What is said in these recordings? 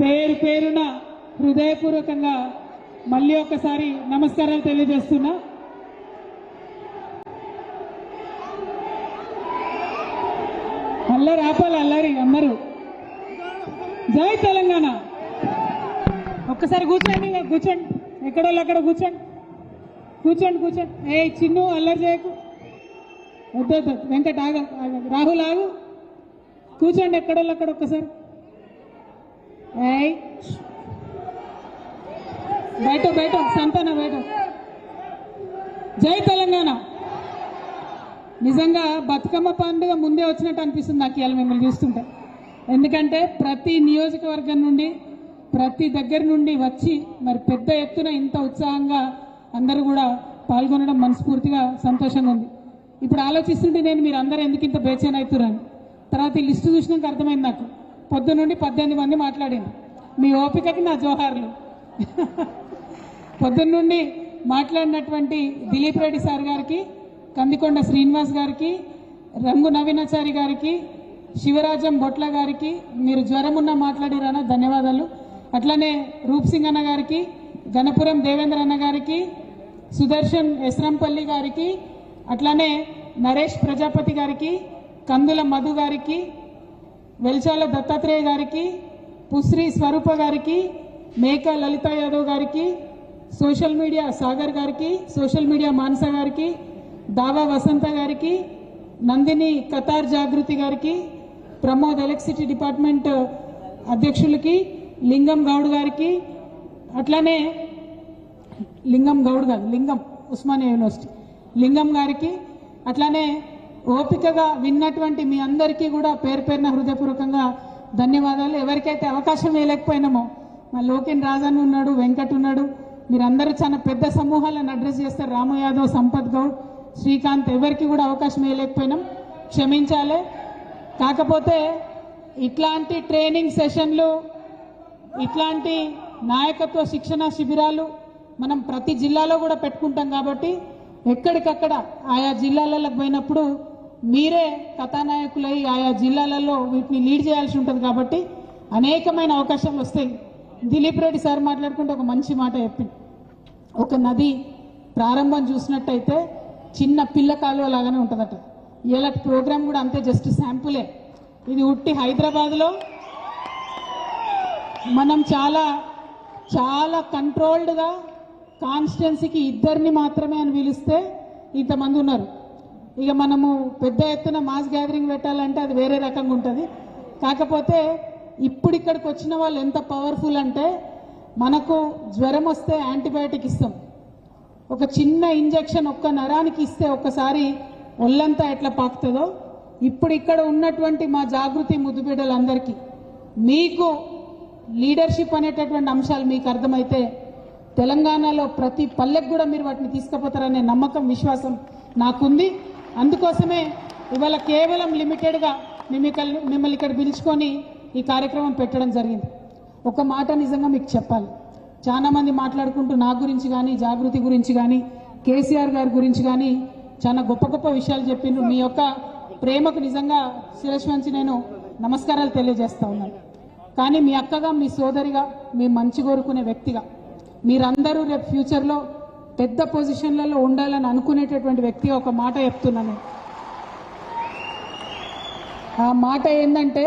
పేరు పేరున హృదయపూర్వకంగా మళ్ళీ ఒకసారి నమస్కారాలు తెలియజేస్తున్నా. అల్లరి ఆపాలి అల్లరి అందరూ. జై తెలంగాణ. ఒక్కసారి కూర్చోండి కూర్చోండి. ఎక్కడోళ్ళు అక్కడ కూర్చోండి. కూర్చోండి కూర్చోండి. ఏ చిన్ను అల్లరి చేయకు. వద్దు వద్దు. వెంకట ఆగ ఆగ. రాహుల్ ఆగు. కూర్చోండి ఎక్కడోళ్ళు అక్కడ ఒక్కసారి. ఏయ్. బయట బయట సంతాన బయట. జై తెలంగాణ. నిజంగా బతుకమ్మ పండుగ ముందే వచ్చినట్టు అనిపిస్తుంది నాకు ఇవాళ మిమ్మల్ని చూస్తుంటే. ఎందుకంటే ప్రతి నియోజకవర్గం నుండి ప్రతి దగ్గర నుండి వచ్చి మరి పెద్ద ఎత్తున ఇంత ఉత్సాహంగా అందరూ కూడా పాల్గొనడం మనస్ఫూర్తిగా సంతోషంగా ఉంది. ఇప్పుడు ఆలోచిస్తుంటే నేను మీరు అందరూ ఎందుకు ఇంత బేచైన్ అవుతున్నాను తర్వాత ఈ లిస్టు చూసినాక అర్థమైంది నాకు. పొద్దు నుండి పద్దెనిమిది మంది మాట్లాడింది. మీ ఓపికకి నా జోహార్లు. పొద్దున్న నుండి మాట్లాడినటువంటి దిలీప్ రెడ్డి సార్ గారికి కందికొండ శ్రీనివాస్ గారికి రంగు నవీనాచారి గారికి శివరాజం బొట్ల గారికి మీరు జ్వరం ఉన్న మాట్లాడిరానా? ధన్యవాదాలు. అట్లనే రూప్ సింగ్ అన్న గారికి గణపురం దేవేంద్ర అన్న గారికి సుదర్శన్ ఎస్రంపల్లి గారికి అట్లనే నరేష్ ప్రజాపతి గారికి కందుల మధు గారికి వెల్చాల దత్తాత్రేయ గారికి పుశ్రీ స్వరూప గారికి మేక లలిత యాదవ్ గారికి సోషల్ మీడియా సాగర్ గారికి సోషల్ మీడియా మానస గారికి దావా వసంత గారికి నందిని కతార్ జాగృతి గారికి ప్రమోద్ ఎలక్ట్రిసిటీ డిపార్ట్మెంట్ అధ్యక్షులకి లింగం గౌడ్ గారికి అట్లానే లింగం గౌడ్ కాదు లింగం ఉస్మానియా యూనివర్సిటీ లింగం గారికి అట్లానే ఓపికగా విన్నటువంటి మీ అందరికీ కూడా పేరు పేరున హృదయపూర్వకంగా ధన్యవాదాలు. ఎవరికైతే అవకాశం వేయలేకపోయినామో మా లోకిన్ రాజన్ ఉన్నాడు వెంకట్ ఉన్నాడు మీరందరూ చాలా పెద్ద సమూహాలను అడ్రస్ చేస్తారు. రాము యాదవ్ సంపత్ గౌడ్ శ్రీకాంత్ ఎవరికి కూడా అవకాశం వేయలేకపోయినాం. క్షమించాలి. కాకపోతే ఇట్లాంటి ట్రైనింగ్ సెషన్లు ఇట్లాంటి నాయకత్వ శిక్షణ శిబిరాలు మనం ప్రతి జిల్లాలో కూడా పెట్టుకుంటాం కాబట్టి ఎక్కడికక్కడ ఆయా జిల్లాలకు పోయినప్పుడు మీరే కథానాయకులై ఆయా జిల్లాలలో వీటిని లీడ్ చేయాల్సి ఉంటుంది కాబట్టి అనేకమైన అవకాశాలు వస్తాయి. దిలీప్ రెడ్డి సార్ మాట్లాడుకుంటే ఒక మంచి మాట చెప్పింది ఒక నది ప్రారంభం చూసినట్టయితే చిన్న పిల్ల కాలువ లాగానే ఉంటుందట. ఇలాంటి ప్రోగ్రామ్ కూడా అంతే జస్ట్ శాంపులే. ఇది ఉట్టి హైదరాబాద్లో. మనం చాలా చాలా కంట్రోల్డ్గా కాన్స్టిట్యున్సీకి ఇద్దరిని మాత్రమే అని పిలిస్తే ఇంతమంది ఉన్నారు. ఇక మనము పెద్ద ఎత్తున మాస్ గ్యాదరింగ్ పెట్టాలంటే అది వేరే రకంగా ఉంటుంది. కాకపోతే ఇప్పుడు ఇక్కడికి వచ్చిన వాళ్ళు ఎంత పవర్ఫుల్ అంటే మనకు జ్వరం వస్తే యాంటీబయాటిక్ ఇస్తాం. ఒక చిన్న ఇంజెక్షన్ ఒక్క నరానికి ఇస్తే ఒక్కసారి ఒళ్ళంతా ఎట్లా పాకుతుందో ఇప్పుడు ఇక్కడ ఉన్నటువంటి మా జాగృతి ముద్దుబిడ్డలందరికీ మీకు లీడర్షిప్ అనేటటువంటి అంశాలు మీకు అర్థమైతే తెలంగాణలో ప్రతి పల్లెకు కూడా మీరు వాటిని తీసుకుపోతారనే నమ్మకం విశ్వాసం నాకుంది. అందుకోసమే ఇవాళ కేవలం లిమిటెడ్గా మిమ్మల్ని మిమ్మల్ని ఇక్కడ పిలుచుకొని ఈ కార్యక్రమం పెట్టడం జరిగింది. ఒక మాట నిజంగా మీకు చెప్పాలి. చాలామంది మాట్లాడుకుంటూ నా గురించి కానీ జాగృతి గురించి కానీ కేసీఆర్ గారి గురించి కానీ చాలా గొప్ప గొప్ప విషయాలు చెప్పిండ్రు. మీ యొక్క ప్రేమకు నిజంగా శిరస్వంచి నేను నమస్కారాలు తెలియజేస్తా ఉన్నాను. కానీ మీ అక్కగా మీ సోదరిగా మీ మంచి కోరుకునే వ్యక్తిగా మీరందరూ రేపు ఫ్యూచర్లో పెద్ద పొజిషన్లలో ఉండాలని అనుకునేటటువంటి వ్యక్తిగా ఒక మాట చెప్తున్నాను ఆ మాట ఏంటంటే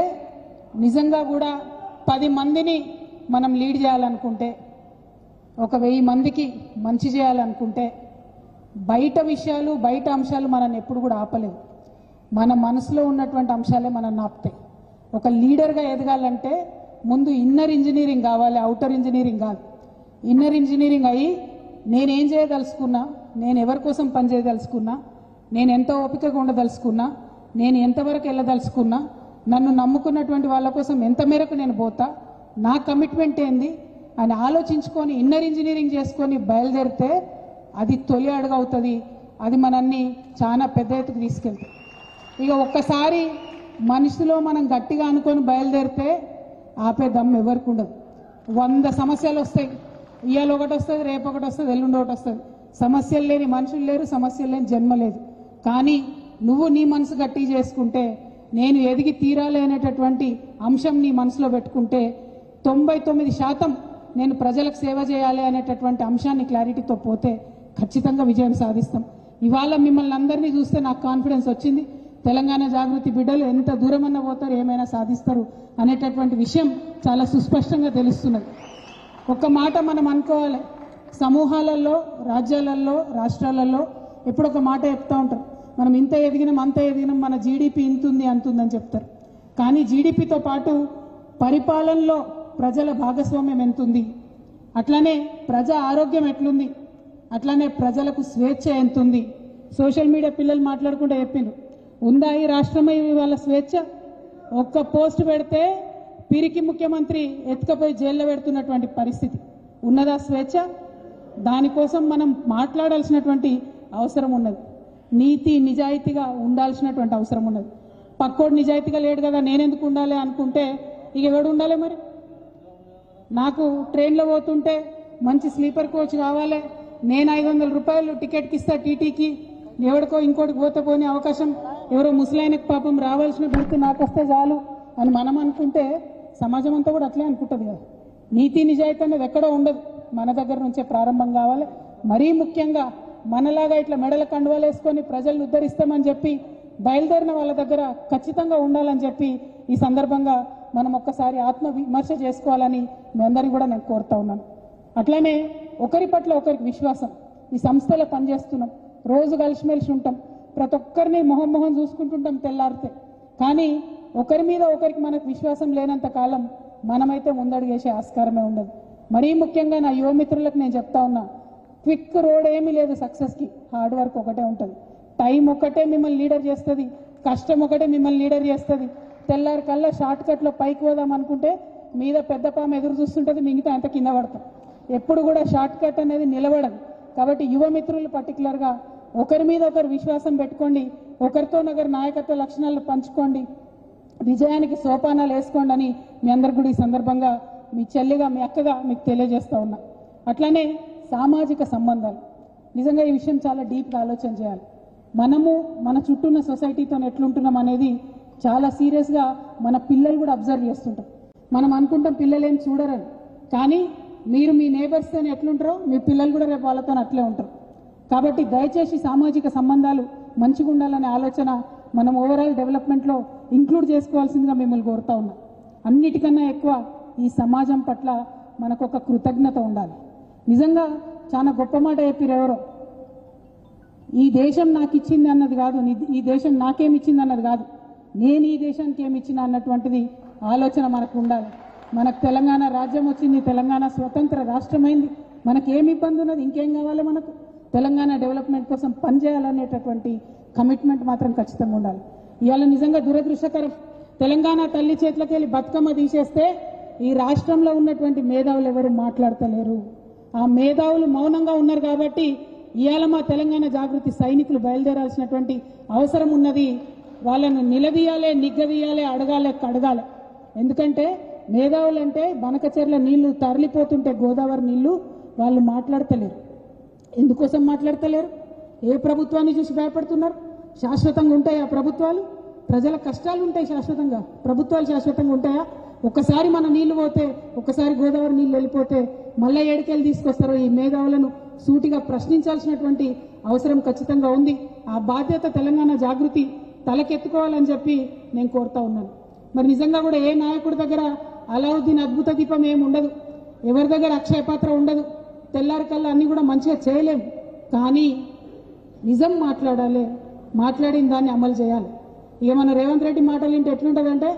నిజంగా కూడా పది మందిని మనం లీడ్ చేయాలనుకుంటే ఒక వెయ్యి మందికి మంచి చేయాలనుకుంటే బయట విషయాలు బయట అంశాలు మనల్ని ఎప్పుడు కూడా ఆపలేవు. మన మనసులో ఉన్నటువంటి అంశాలే మనల్ని ఆపుతాయి. ఒక లీడర్గా ఎదగాలంటే ముందు ఇన్నర్ ఇంజనీరింగ్ కావాలి అవుటర్ ఇంజనీరింగ్ కాదు. ఇన్నర్ ఇంజనీరింగ్ అయ్యి నేనేం చేయదలుచుకున్నా నేను ఎవరి కోసం పనిచేయదలుచుకున్నా నేను ఎంత ఓపికగా ఉండదలుచుకున్నా నేను ఎంతవరకు వెళ్ళదలుచుకున్నా నన్ను నమ్ముకున్నటువంటి వాళ్ళ కోసం ఎంత మేరకు నేను పోతా నా కమిట్మెంట్ ఏంది అని ఆలోచించుకొని ఇన్నర్ ఇంజనీరింగ్ చేసుకొని బయలుదేరితే అది తొలి అడుగు అవుతుంది. అది మనల్ని చాలా పెద్ద ఎత్తుకు తీసుకెళ్తుంది. ఇక ఒక్కసారి మనిషిలో మనం గట్టిగా అనుకొని బయలుదేరితే ఆపే దమ్ ఎవరికి ఉండదు వంద సమస్యలు వస్తాయి. ఇవాళ ఒకటి వస్తుంది రేపు ఒకటి వస్తుంది ఎల్లుండి ఒకటి వస్తుంది. సమస్యలు లేని మనుషులు లేరు సమస్యలు లేని జన్మ లేదు. కానీ నువ్వు నీ మనసు గట్టి చేసుకుంటే నేను ఎదిగి తీరాలి అనేటటువంటి అంశం నీ మనసులో పెట్టుకుంటే తొంభై తొమ్మిది శాతం నేను ప్రజలకు సేవ చేయాలి అనేటటువంటి అంశాన్ని క్లారిటీతో పోతే ఖచ్చితంగా విజయం సాధిస్తాం. ఇవాళ మిమ్మల్ని అందరినీ చూస్తే నాకు కాన్ఫిడెన్స్ వచ్చింది. తెలంగాణ జాగృతి బిడ్డలు ఎంత దూరమన్నా పోతారు ఏమైనా సాధిస్తారు అనేటటువంటి విషయం చాలా సుస్పష్టంగా తెలుస్తున్నది. ఒక్క మాట మనం అనుకోవాలి. సమూహాలలో రాజ్యాలలో రాష్ట్రాలలో ఎప్పుడు ఒక మాట చెప్తూ ఉంటారు. మనం ఇంత ఎదిగినాం అంత ఎదిగినాం మన జీడిపి ఇంతుంది అంతుందని చెప్తారు. కానీ జీడిపితో పాటు పరిపాలనలో ప్రజల భాగస్వామ్యం ఎంతుంది అట్లనే ప్రజా ఆరోగ్యం ఎట్లుంది? అట్లనే ప్రజలకు స్వేచ్ఛ ఎంతుంది సోషల్ మీడియా పిల్లలు మాట్లాడుకుంటే చెప్పిండ్రు. ఉందా ఈ రాష్ట్రమై వాళ్ళ స్వేచ్ఛ? ఒక్క పోస్ట్ పెడితే పిరికి ముఖ్యమంత్రి ఎత్తుకపోయి జైల్లో పెడుతున్నటువంటి పరిస్థితి. ఉన్నదా స్వేచ్ఛ? దానికోసం మనం మాట్లాడాల్సినటువంటి అవసరం ఉన్నది. నీతి నిజాయితీగా ఉండాల్సినటువంటి అవసరం ఉన్నది. పక్కోడు నిజాయితీగా లేడు కదా నేనెందుకు ఉండాలి అనుకుంటే ఇక ఎవడు ఉండాలి మరి? నాకు ట్రైన్లో పోతుంటే మంచి స్లీపర్ కోచ్ కావాలి నేను ఐదు వందల రూపాయలు టికెట్కి ఇస్తా టీటీకి ఎవరికో ఇంకోటికి పోతే పోని అవకాశం ఎవరో ముసలాయనకి పాపం రావాల్సిన గుర్తు నాకు వస్తే చాలు. అని మనం అనుకుంటే సమాజం అంతా కూడా అట్లే అనుకుంటుంది కదా. నీతి నిజాయితీ అనేది ఎక్కడో ఉండదు. మన దగ్గర నుంచే ప్రారంభం కావాలి. మరీ ముఖ్యంగా మనలాగా ఇట్లా మెడల కండువాలు వేసుకొని ప్రజలను ఉద్ధరిస్తామని చెప్పి బయలుదేరిన వాళ్ళ దగ్గర ఖచ్చితంగా ఉండాలని చెప్పి ఈ సందర్భంగా మనం ఒక్కసారి ఆత్మ విమర్శ చేసుకోవాలని మీ అందరినీ కూడా నేను కోరుతా ఉన్నాను. అట్లనే ఒకరి పట్ల ఒకరికి విశ్వాసం. ఈ సంస్థలో పనిచేస్తున్నాం. రోజు కలిసిమెలిసి ఉంటాం. ప్రతి ఒక్కరిని మొహం మొహం చూసుకుంటుంటాం తెల్లారితే. కానీ ఒకరి మీద ఒకరికి మనకు విశ్వాసం లేనంత కాలం మనమైతే ముందడుగేసే ఆస్కారమే ఉండదు. మరీ ముఖ్యంగా నా యువమిత్రులకు నేను చెప్తా ఉన్నా క్విక్ రోడ్ ఏమీ లేదు సక్సెస్కి. హార్డ్ వర్క్ ఒకటే ఉంటుంది. టైం ఒకటే మిమ్మల్ని లీడర్ చేస్తుంది కష్టం ఒకటే మిమ్మల్ని లీడర్ చేస్తుంది. తెల్లారి కల్లా షార్ట్ కట్లో పైకి పోదాం అనుకుంటే మీద పెద్ద పామ ఎదురు చూస్తుంటుంది మిగతా అంత కింద పడతాం. ఎప్పుడు కూడా షార్ట్ కట్ అనేది నిలబడదు. కాబట్టి యువ మిత్రులు పర్టికులర్గా ఒకరి మీద ఒకరు విశ్వాసం పెట్టుకోండి ఒకరితో ఒకరి నాయకత్వ లక్షణాలు పంచుకోండి. విజయానికి సోపానాలు వేసుకోండి అని మీ అందరికి కూడా ఈ సందర్భంగా మీ చెల్లిగా మీ అక్కగా మీకు తెలియజేస్తూ ఉన్నా. అట్లనే సామాజిక సంబంధాలు. నిజంగా ఈ విషయం చాలా డీప్గా ఆలోచన చేయాలి. మనము మన చుట్టూ ఉన్న సొసైటీతో ఎట్లుంటున్నాం అనేది చాలా సీరియస్గా మన పిల్లలు కూడా అబ్జర్వ్ చేస్తుంటాం మనం అనుకుంటాం పిల్లలు ఏం చూడరని. కానీ మీరు మీ నేబర్స్తో ఎట్లుంటారో మీ పిల్లలు కూడా రేపు వాళ్ళతో అట్లే ఉంటారు. కాబట్టి దయచేసి సామాజిక సంబంధాలు మంచిగా ఉండాలనే ఆలోచన మనం ఓవరాల్ డెవలప్మెంట్లో ఇంక్లూడ్ చేసుకోవాల్సిందిగా మిమ్మల్ని కోరుతా ఉన్నాం. అన్నిటికన్నా ఎక్కువ ఈ సమాజం పట్ల మనకు ఒక కృతజ్ఞత ఉండాలి. నిజంగా చాలా గొప్ప మాట చెప్పారు ఎవరో. ఈ దేశం నాకు ఇచ్చింది అన్నది కాదు ఈ దేశం నాకేమి ఇచ్చింది అన్నది కాదు. నేను ఈ దేశానికి ఏమి ఇచ్చిన అన్నటువంటిది ఆలోచన మనకు ఉండాలి. మనకు తెలంగాణ రాజ్యం వచ్చింది తెలంగాణ స్వతంత్ర రాష్ట్రమైంది. మనకి ఏమి ఇబ్బంది ఉన్నది ఇంకేం కావాలి మనకు? తెలంగాణ డెవలప్మెంట్ కోసం పనిచేయాలనేటటువంటి కమిట్మెంట్ మాత్రం ఖచ్చితంగా ఉండాలి. ఇవాళ నిజంగా దురదృష్టకరం. తెలంగాణ తల్లి చేతులకి వెళ్ళి బతుకమ్మ తీసేస్తే ఈ రాష్ట్రంలో ఉన్నటువంటి మేధావులు ఎవరు మాట్లాడతలేరు. ఆ మేధావులు మౌనంగా ఉన్నారు కాబట్టి ఇవాళ మా తెలంగాణ జాగృతి సైనికులు బయలుదేరాల్సినటువంటి అవసరం ఉన్నది. వాళ్ళను నిలదీయాలి నిగ్గదీయాలి అడగాలి కడగాలి. ఎందుకంటే మేధావులు అంటే బనకచెర్ల నీళ్ళు తరలిపోతుంటే గోదావరి నీళ్ళు వాళ్ళు మాట్లాడతలేరు. ఎందుకోసం మాట్లాడతలేరు? ఏ ప్రభుత్వాన్ని చూసి భయపడుతున్నారు? శాశ్వతంగా ఉంటాయి ఆ ప్రభుత్వాలు? ప్రజల కష్టాలు ఉంటాయి శాశ్వతంగా. ప్రభుత్వాలు శాశ్వతంగా ఉంటాయా? ఒక్కసారి మన నీళ్ళు పోతే ఒక్కసారి గోదావరి నీళ్ళు వెళ్ళిపోతే మళ్ళీ ఏడికెళ్ళి తీసుకొస్తారో ఈ మేధావులను సూటిగా ప్రశ్నించాల్సినటువంటి అవసరం ఖచ్చితంగా ఉంది. ఆ బాధ్యత తెలంగాణ జాగృతి తలకెత్తుకోవాలని చెప్పి నేను కోరుతా ఉన్నాను. మరి నిజంగా కూడా ఏ నాయకుడి దగ్గర అలావుద్దీన్ అద్భుత దీపం ఏమి ఉండదు. ఎవరి దగ్గర అక్షయ పాత్ర ఉండదు. తెల్లారి కల్లా అన్నీ కూడా మంచిగా చేయలేము కానీ నిజం మాట్లాడాలి మాట్లాడిన దాన్ని అమలు చేయాలి. ఇక మన రేవంత్ రెడ్డి మాటలు వింటే ఎట్లుంటుందంటే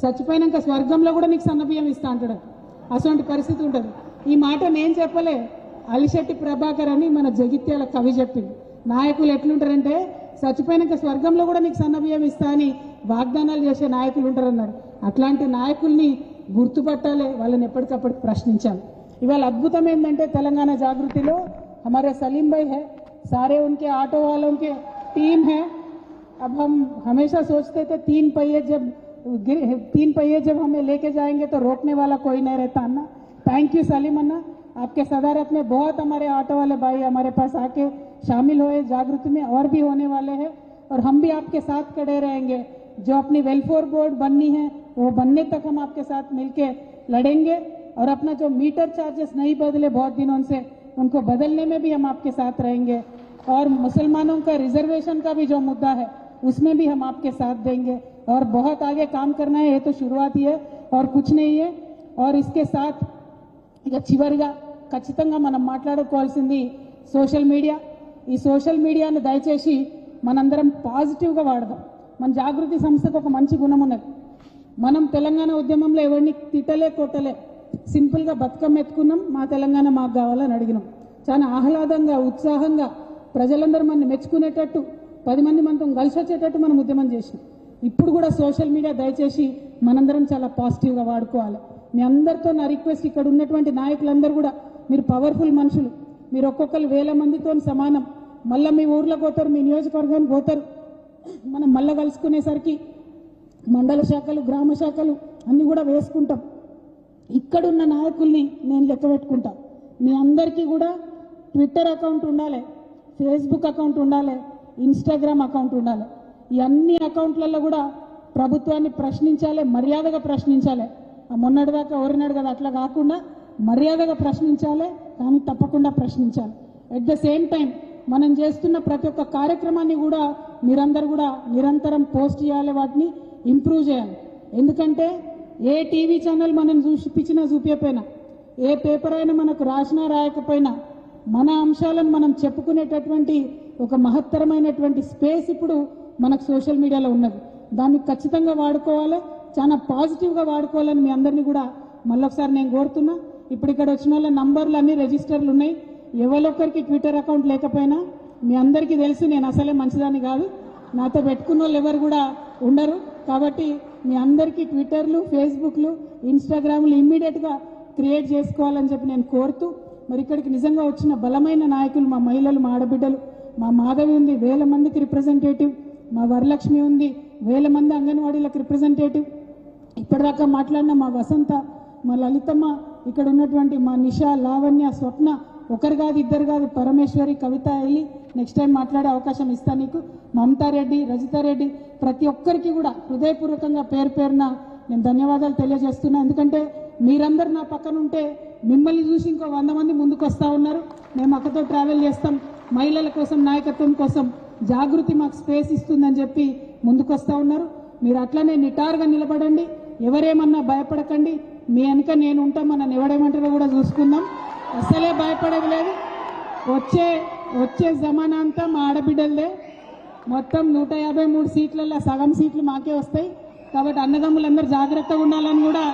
చచ్చిపోయినాక స్వర్గంలో కూడా నీకు సన్నబియ్యం ఇస్తా అంటాడు అటువంటి పరిస్థితి ఉంటుంది ఈ మాట నేను చెప్పలే అలిశెట్టి ప్రభాకర్ అని మన జగిత్యాల కవి చెప్పింది నాయకులు ఎట్లుంటారంటే చచ్చిపోయినాక స్వర్గంలో కూడా నీకు సన్నబియ్యం ఇస్తా అని వాగ్దానాలు చేసే నాయకులు ఉంటారన్నారు అట్లాంటి నాయకుల్ని గుర్తుపట్టాలి వాళ్ళని ఎప్పటికప్పుడు ప్రశ్నించాలి ఇవాళ అద్భుతం ఏంటంటే తెలంగాణ జాగృతిలో हमारे सलीम भाई है सारे उनके ऑटो वालों के टीम है अब हम हमेशा सोचते थे, तीन पहिए जब तीन पहिए जब हमें लेके जाएँगे तो रोकने वाला कोई नहीं रहता अन्ना थैंक यू सलीम अन्ना आपके सदारत में बहुत हमारे ऑटो वाले भाई हमारे पास आके शामिल हुए, जागृति में और भी होने वाले हैं, और हम भी आपके साथ खड़े रहेंगे। जो अपनी वेलफेयर बोर्ड बननी है, वो बनने तक हम आपके साथ मिलके लड़ेंगे, और अपना जो मीटर चार्जेस नहीं बदले बहुत दिनों से, उनको बदलने में भी हम आपके साथ रहेंगे। और मुसलमानों का रिजर्वेशन का भी जो मुद्दा है उसमें भी हम आपके साथ देंगे और बहुत आगे काम करना है ये तो शुरुआत ही है और कुछ नहीं है और इसके साथ ఇక చివరిగా ఖచ్చితంగా మనం మాట్లాడుకోవాల్సింది సోషల్ మీడియా ఈ సోషల్ మీడియాను దయచేసి మనందరం పాజిటివ్గా వాడదాం మన జాగృతి సంస్థకు ఒక మంచి గుణం ఉన్నది మనం తెలంగాణ ఉద్యమంలో ఎవరిని తిట్టలే కొట్టలే సింపుల్గా బతుకమ్మ ఎత్తుకున్నాం మా తెలంగాణ మాకు కావాలని అడిగినాం చాలా ఆహ్లాదంగా ఉత్సాహంగా ప్రజలందరూ మన మెచ్చుకునేటట్టు పది మంది మనతో కలిసి వచ్చేటట్టు మనం ఉద్యమం చేసినాం. ఇప్పుడు కూడా సోషల్ మీడియా దయచేసి మనందరం చాలా పాజిటివ్గా వాడుకోవాలి. మీ అందరితో నా రిక్వెస్ట్ ఇక్కడ ఉన్నటువంటి నాయకులందరూ కూడా మీరు పవర్ఫుల్ మనుషులు. మీరు ఒక్కొక్కరు వేల మందితో సమానం. మళ్ళీ మీ ఊర్లోకి పోతారు మీ నియోజకవర్గానికి పోతారు. మనం మళ్ళీ కలుసుకునేసరికి మండల శాఖలు గ్రామ శాఖలు అన్నీ కూడా వేసుకుంటాం. ఇక్కడున్న నాయకుల్ని నేను లెక్క పెట్టుకుంటా. మీ అందరికీ కూడా ట్విట్టర్ అకౌంట్ ఉండాలి ఫేస్బుక్ అకౌంట్ ఉండాలి ఇన్స్టాగ్రామ్ అకౌంట్ ఉండాలి. ఈ అన్ని అకౌంట్లలో కూడా ప్రభుత్వాన్ని ప్రశ్నించాలి మర్యాదగా ప్రశ్నించాలి. ఆ మొన్నటిదాకా ఎవరినాడు కదా అట్లా కాకుండా మర్యాదగా ప్రశ్నించాలి కానీ తప్పకుండా ప్రశ్నించాలి. ఎట్ ద సేమ్ టైం మనం చేస్తున్న ప్రతి ఒక్క కార్యక్రమాన్ని కూడా మీరందరూ కూడా నిరంతరం పోస్ట్ చేయాలి వాటిని ఇంప్రూవ్ చేయాలి. ఎందుకంటే ఏ టీవీ ఛానల్ మనం చూపించినా చూపించపోయినా ఏ పేపర్ అయినా మనకు రాసినా రాయకపోయినా మన అంశాలను మనం చెప్పుకునేటటువంటి ఒక మహత్తరమైనటువంటి స్పేస్ ఇప్పుడు మనకు సోషల్ మీడియాలో ఉన్నది. దాన్ని ఖచ్చితంగా వాడుకోవాలి. చాలా పాజిటివ్గా వాడుకోవాలని మీ అందరినీ కూడా మళ్ళొకసారి నేను కోరుతున్నా. ఇప్పుడు ఇక్కడ వచ్చిన వాళ్ళ నంబర్లు అన్ని రిజిస్టర్లు ఉన్నాయి. ఎవరొక్కరికి ట్విట్టర్ అకౌంట్ లేకపోయినా మీ అందరికీ తెలుసు నేను అసలే మంచిదాన్ని కాదు. నాతో పెట్టుకున్న వాళ్ళు ఎవరు కూడా ఉండరు. కాబట్టి మీ అందరికీ ట్విట్టర్లు ఫేస్బుక్లు ఇన్స్టాగ్రామ్లు ఇమ్మీడియట్గా క్రియేట్ చేసుకోవాలని చెప్పి నేను కోరుతూ మరి ఇక్కడికి నిజంగా వచ్చిన బలమైన నాయకులు మా మహిళలు మా ఆడబిడ్డలు మా మాధవి ఉంది వేల మందికి రిప్రజెంటేటివ్ మా వరలక్ష్మి ఉంది వేల మంది అంగన్వాడీలకు రిప్రజెంటేటివ్ ఇప్పటిదాకా మాట్లాడిన మా వసంత మా లలితమ్మ ఇక్కడ ఉన్నటువంటి మా నిషా లావణ్య స్వప్న ఒకరు కాదు ఇద్దరు కాదు పరమేశ్వరి కవిత వెళ్ళి నెక్స్ట్ టైం మాట్లాడే అవకాశం ఇస్తా నీకు. మమతారెడ్డి రజితారెడ్డి ప్రతి ఒక్కరికి కూడా హృదయపూర్వకంగా పేరు పేరున నేను ధన్యవాదాలు తెలియజేస్తున్నా. ఎందుకంటే మీరందరూ నా పక్కన ఉంటే మిమ్మల్ని చూసి ఇంకో వంద మంది ముందుకు వస్తూ ఉన్నారు. మేము అక్కతో ట్రావెల్ చేస్తాం. మహిళల కోసం నాయకత్వం కోసం జాగృతి మాకు స్పేస్ ఇస్తుందని చెప్పి ముందుకొస్తా ఉన్నారు. మీరు అట్లనే నిటారుగా నిలబడండి. ఎవరేమన్నా భయపడకండి. మీ వెనుక నేను ఉంటాం మనం ఎవడేమంటారో కూడా చూసుకుందాం. అసలే భయపడలేదు వచ్చే వచ్చే జమానా అంతా మా ఆడబిడ్డలదే. మొత్తం నూట యాభై మూడు సీట్లలో సగం సీట్లు మాకే వస్తాయి. కాబట్టి అన్నదమ్ములందరూ జాగ్రత్తగా ఉండాలని కూడా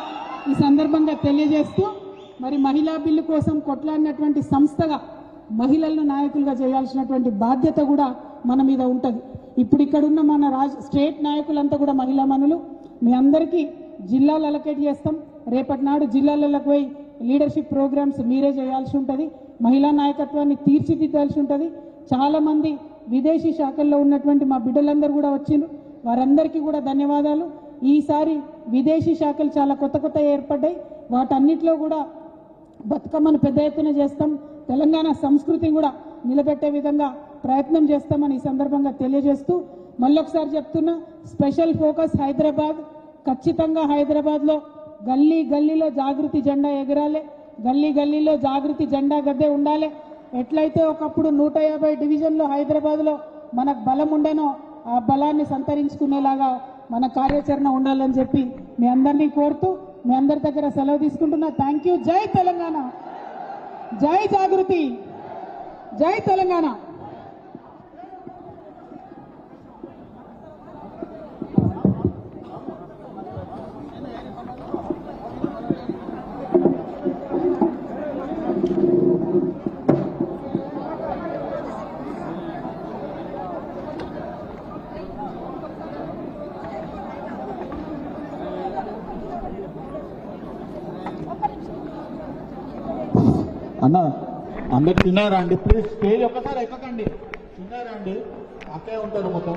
ఈ సందర్భంగా తెలియజేస్తూ మరి మహిళా బిల్లు కోసం కొట్లాడినటువంటి సంస్థగా మహిళలను నాయకులుగా చేయాల్సినటువంటి బాధ్యత కూడా మన మీద ఉంటుంది. ఇప్పుడు ఇక్కడున్న మన రాజ్ స్టేట్ నాయకులంతా కూడా మహిళా మనులు. మీ అందరికీ జిల్లాలు అలకేట్ చేస్తాం. రేపటి నాడు జిల్లాలకు పోయి లీడర్షిప్ ప్రోగ్రామ్స్ మీరే చేయాల్సి ఉంటుంది. మహిళా నాయకత్వాన్ని తీర్చిదిద్దాల్సి ఉంటుంది. చాలామంది విదేశీ శాఖల్లో ఉన్నటువంటి మా బిడ్డలందరూ కూడా వచ్చిండ్రు. వారందరికీ కూడా ధన్యవాదాలు. ఈసారి విదేశీ శాఖలు చాలా కొత్త కొత్త ఏర్పడ్డాయి. వాటన్నిటిలో కూడా బతుకమ్మను పెద్ద ఎత్తున చేస్తాం. తెలంగాణ సంస్కృతిని కూడా నిలబెట్టే విధంగా ప్రయత్నం చేస్తామని ఈ సందర్భంగా తెలియజేస్తూ మళ్ళొకసారి చెప్తున్నా స్పెషల్ ఫోకస్ హైదరాబాద్ ఖచ్చితంగా హైదరాబాద్లో గల్లీ గల్లీలో జాగృతి జెండా ఎగరాలి గల్లీ గల్లీలో జాగృతి జెండా గద్దె ఉండాలి. ఎట్లయితే ఒకప్పుడు నూట యాభై డివిజన్లో హైదరాబాద్లో మనకు బలం ఉండేనో ఆ బలాన్ని సంతరించుకునేలాగా మన కార్యాచరణ ఉండాలని చెప్పి మీ అందరినీ కోరుతూ మీ అందరి దగ్గర సెలవు తీసుకుంటున్నా. Thank you. జై తెలంగాణ. జై జాగృతి జై తెలంగాణ అన్న అందరు తిన్నారా అండి? ప్లీజ్ స్టేజ్ ఒక్కసారి ఎక్కకండి. తిన్నారా అండి? అక్కడే ఉంటారు మొత్తం.